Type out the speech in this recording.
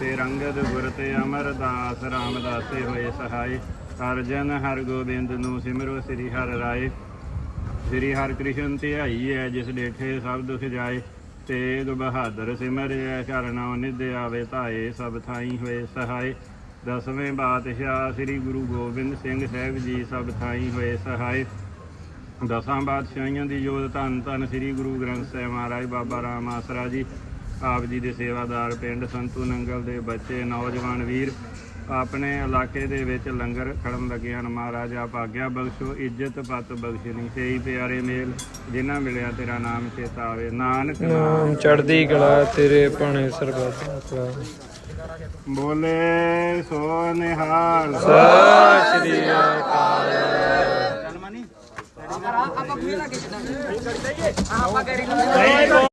ਤੇ ਰੰਗਦ ਗੁਰ ਤੇ ਅਮਰਦਾਸ ਰਾਮਦਾਸੇ ਹੋਏ ਸਹਾਈ। ਅਰਜਨ ਹਰ ਗੋਬਿੰਦ ਨੂੰ ਸਿਮਰੋ ਸ੍ਰੀ ਹਰਿ ਰਾਏ। ਸ੍ਰੀ ਹਰਿ ਕ੍ਰਿਸ਼ਨ ਧਿਆਈ ਹੈ ਜਿਸ ਡੇਠੇ ਸਭ ਦੁਖ ਜਾਏ। ਤੇਗ ਬਹਾਦਰ ਸਿਮਰਿਆ ਚਰਨੋਂ ਨਿਧ ਆਵੇ ਧਾਏ, ਸਭ ਥਾਈ ਹੋਏ ਸਹਾਈ ਦਸਵੇਂ ਬਾਦਸ਼ਾਹ ਸ੍ਰੀ ਗੁਰੂ ਗੋਬਿੰਦ ਸਿੰਘ ਸਾਹਿਬ ਜੀ ਸਭ ਥਾਈ ਹੋਏ ਸਹਾਈ ਦਸਾਂ ਬਾਦਸ਼ਾਹੀਆਂ ਦੀ ਜੋਤ ਧੰਨ ਧੰਨ ਸ੍ਰੀ ਗੁਰੂ ਗ੍ਰੰਥ ਸਾਹਿਬ ਮਹਾਰਾਜ ਬਾਬਾ ਰਾਮ ਆਸਰਾ ਜੀ। ਆਪ ਜੀ ਦੇ ਸੇਵਾਦਾਰ ਪਿੰਡ ਸੰਤੂ ਨੰਗਲ ਦੇ ਬੱਚੇ ਨੌਜਵਾਨ ਵੀਰ ਆਪਣੇ ਇਲਾਕੇ ਦੇ ਵਿੱਚ ਲੰਗਰ ਖੜਨ ਲੱਗੇ ਹਨ। ਮਹਾਰਾਜ ਆਪ ਆਗਿਆ ਬਖਸ਼ੋ ਇੱਜ਼ਤ ਪਤ ਬਖਸ਼ਣੀ ਸਹੀ ਪਿਆਰੇ ਮੇਲ ਜਿਨ੍ਹਾਂ ਮਿਲਿਆ ਤੇਰਾ ਨਾਮ ਚੇਤਾ ਆਵੇ ਨਾਨਕ ਨਾਮ। ਚੜਦੀ ਕਲਾ ਤੇਰੇ ਭਾਣੇ ਸਰਬੱਤ ਬੋਲੇ ਸੋ ਨਿਹਾਲ। ਸਤਿ ਸ਼੍ਰੀ ਅਕਾਲ। ਨਹੀਂ